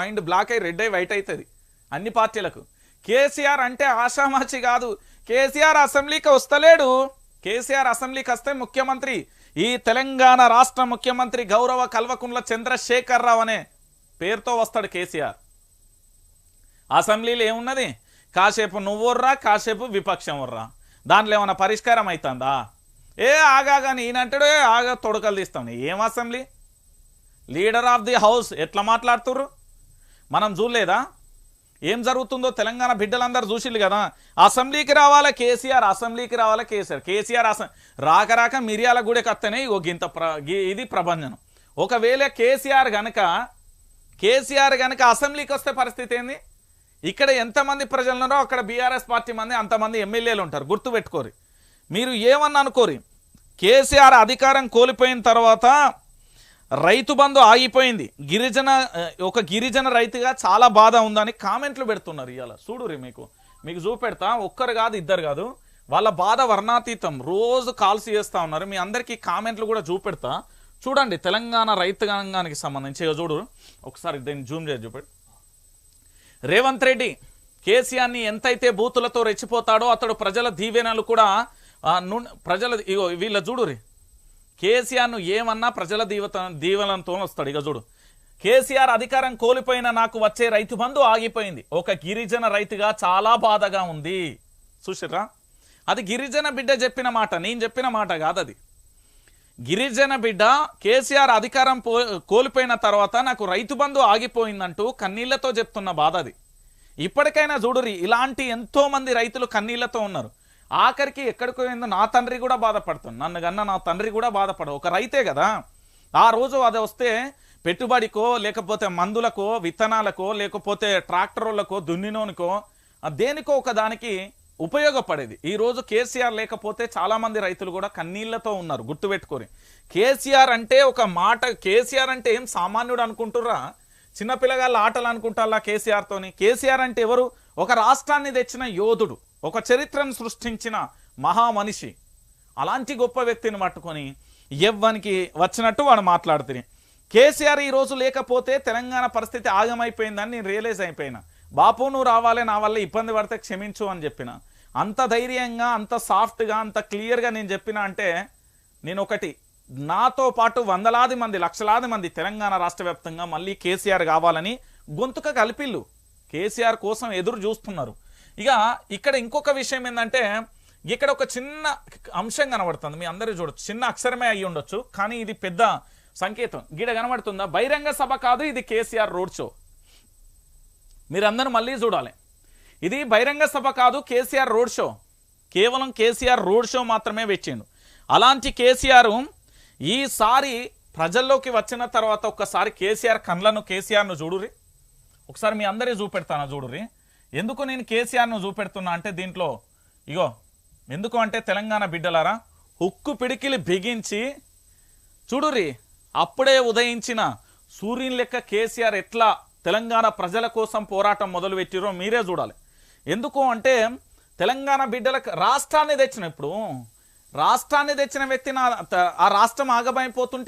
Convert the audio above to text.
Mind block అయ్యి red అయ్యి white అవుతుంది అన్ని పార్టీలకు. కేసీఆర్ అంటే ఆషామాచి కాదు. కేసీఆర్ అసెంబ్లీకి వస్తలేడు. కేసీఆర్ అసెంబ్లీకి వస్తే ముఖ్యమంత్రి ఈ తెలంగాణ రాష్ట్ర ముఖ్యమంత్రి గౌరవ కల్వకుంట్ల చంద్రశేఖర్ రావు అనే పేరుతో వస్తాడు కేసీఆర్. అసెంబ్లీలో ఏమున్నది? కాసేపు నువ్వుర్రా కాసేపు విపక్షం ఉర్రా దాంట్లో ఏమైనా పరిష్కారం అవుతుందా ఏ ఆగా కానీ ఏ ఆగా తొడకలు తీస్తాం. ఏం assembly? Leader of the house ఎట్లా మాట్లాడుతుర్రు? మనం చూడలేదా? ఏం జరుగుతుందో తెలంగాణ బిడ్డలందరూ చూసిల్లు కదా. అసెంబ్లీకి రావాలా కేసీఆర్? అసెంబ్లీకి రావాలా కేసీఆర్? కేసీఆర్ అసెం రాక రాక మిరియాల గుడికి వస్తేనే ఇగో గింత ప్ర ఇది ప్రభంజనం. ఒకవేళ కేసీఆర్ గనక కేసీఆర్ గనక అసెంబ్లీకి వస్తే పరిస్థితి ఏంది? ఇక్కడ ఎంతమంది ప్రజలు ఉన్నారో అక్కడ బీఆర్ఎస్ పార్టీ మంది అంతమంది ఎమ్మెల్యేలు ఉంటారు. గుర్తుపెట్టుకోరు మీరు ఏమన్నా అనుకోరి? కేసీఆర్ అధికారం కోల్పోయిన తర్వాత రైతు బంధు ఆగిపోయింది. గిరిజన ఒక గిరిజన రైతుగా చాలా బాధ ఉందని కామెంట్లు పెడుతున్నారు ఇవాళ చూడురి మీకు. మీకు చూపెడతా. ఒక్కరు కాదు ఇద్దరు కాదు. వాళ్ళ బాధ వర్ణాతీతం. రోజు కాల్స్ చేస్తూ ఉన్నారు. మీ అందరికీ కామెంట్లు కూడా చూపెడతా. చూడండి తెలంగాణ రైతాంగానికి సంబంధించి. ఇగో చూడు. ఒకసారి దీన్ని జూమ్ చేసి చూపెట్టు రేవంత్ రెడ్డి కేసీఆర్ని ఎంతైతే బూతులతో రెచ్చిపోతాడో అతడు ప్రజల దీవెనలు కూడా ప్రజల ఇగో వీళ్ళ చూడురి కేసీఆర్ను ఏమన్నా ప్రజల దీవత దీవెనంతో వస్తాడు. ఇక చూడు. కేసీఆర్ అధికారం కోల్పోయిన నాకు వచ్చే రైతు బంధు ఆగిపోయింది. ఒక గిరిజన రైతుగా చాలా బాధగా ఉంది. చూసిరా అది గిరిజన బిడ్డ చెప్పిన మాట నేను చెప్పిన మాట కాదు అది. గిరిజన బిడ్డ కేసీఆర్ అధికారం కోల్పోయిన తర్వాత నాకు రైతు బంధు ఆగిపోయిందంటూ కన్నీళ్ళతో చెప్తున్న బాధ అది. ఇప్పటికైనా చూడురి ఇలాంటి ఎంతో మంది రైతులు కన్నీళ్ళతో ఉన్నారు. ఆఖరికి ఎక్కడికి పోయిందో నా తండ్రి కూడా బాధపడుతుంది. నన్ను కన్నా నా తండ్రి కూడా బాధపడు ఒక రైతే కదా. ఆ రోజు అది వస్తే పెట్టుబడికో లేకపోతే మందులకో విత్తనాలకో లేకపోతే ట్రాక్టర్లకో దున్నినోనికో దేనికో ఒక దానికి ఉపయోగపడేది. ఈ రోజు కేసీఆర్ లేకపోతే చాలామంది రైతులు కూడా కన్నీళ్ళతో ఉన్నారు గుర్తుపెట్టుకొని. కేసీఆర్ అంటే ఒక మాట కేసీఆర్ అంటే ఏం సామాన్యుడు అనుకుంటుర్రా? చిన్నపిల్లగాళ్ళ ఆటలు అనుకుంటారా కేసీఆర్తోని? కేసీఆర్ అంటే ఎవరు? ఒక రాష్ట్రాన్ని తెచ్చిన యోధుడు. ఒక చరిత్రను సృష్టించిన మహామనిషి. అలాంటి గొప్ప వ్యక్తిని పట్టుకొని ఎవ్వనికి వచ్చినట్టు వాడు మాట్లాడుతుంది కేసీఆర్ ఈ రోజు లేకపోతే తెలంగాణ పరిస్థితి ఆగమైపోయిందని నేను రియలైజ్ అయిపోయినా. బాపు నువ్వు రావాలి నా వల్ల ఇబ్బంది పడితే క్షమించు అని చెప్పిన. అంత ధైర్యంగా అంత సాఫ్ట్గా అంత క్లియర్గా నేను చెప్పిన అంటే నేను ఒకటి నాతో పాటు వందలాది మంది లక్షలాది మంది తెలంగాణ రాష్ట్ర వ్యాప్తంగా మళ్ళీ కేసీఆర్ కావాలని గొంతుక కలిపిల్లు. కేసీఆర్ కోసం ఎదురు చూస్తున్నారు. ఇక ఇక్కడ ఇంకొక విషయం ఏంటంటే ఇక్కడ ఒక చిన్న అంశం కనబడుతుంది మీ అందరూ చూడొచ్చు. చిన్న అక్షరమే అయ్యి ఉండొచ్చు కానీ ఇది పెద్ద సంకేతం. గీడ కనబడుతుందా? బహిరంగ సభ కాదు ఇది కేసీఆర్ రోడ్ షో. మీరందరూ మళ్ళీ చూడాలి. ఇది బహిరంగ సభ కాదు కేసీఆర్ రోడ్ షో. కేవలం కేసీఆర్ రోడ్ షో మాత్రమే వచ్చిండు. అలాంటి కేసీఆర్ ఈసారి ప్రజల్లోకి వచ్చిన తర్వాత ఒక్కసారి కేసీఆర్ కండ్లను కేసీఆర్ను చూడురి ఒకసారి మీ అందరి చూపెడతాను చూడురి ఎందుకు నేను కేసీఆర్ను చూపెడుతున్నా అంటే దీంట్లో ఇగో ఎందుకు అంటే తెలంగాణ బిడ్డలారా ఉక్కు పిడికిలి బిగించి చూడురి అప్పుడే ఉదయించిన సూర్యుని లెక్క కేసీఆర్ ఎట్లా తెలంగాణ ప్రజల కోసం పోరాటం మొదలుపెట్టిరో మీరే చూడాలి. ఎందుకు అంటే తెలంగాణ బిడ్డలకు రాష్ట్రాన్ని తెచ్చిన ఇప్పుడు రాష్ట్రాన్ని తెచ్చిన వ్యక్తి నా ఆ రాష్ట్రం ఆగమైపోతుంటే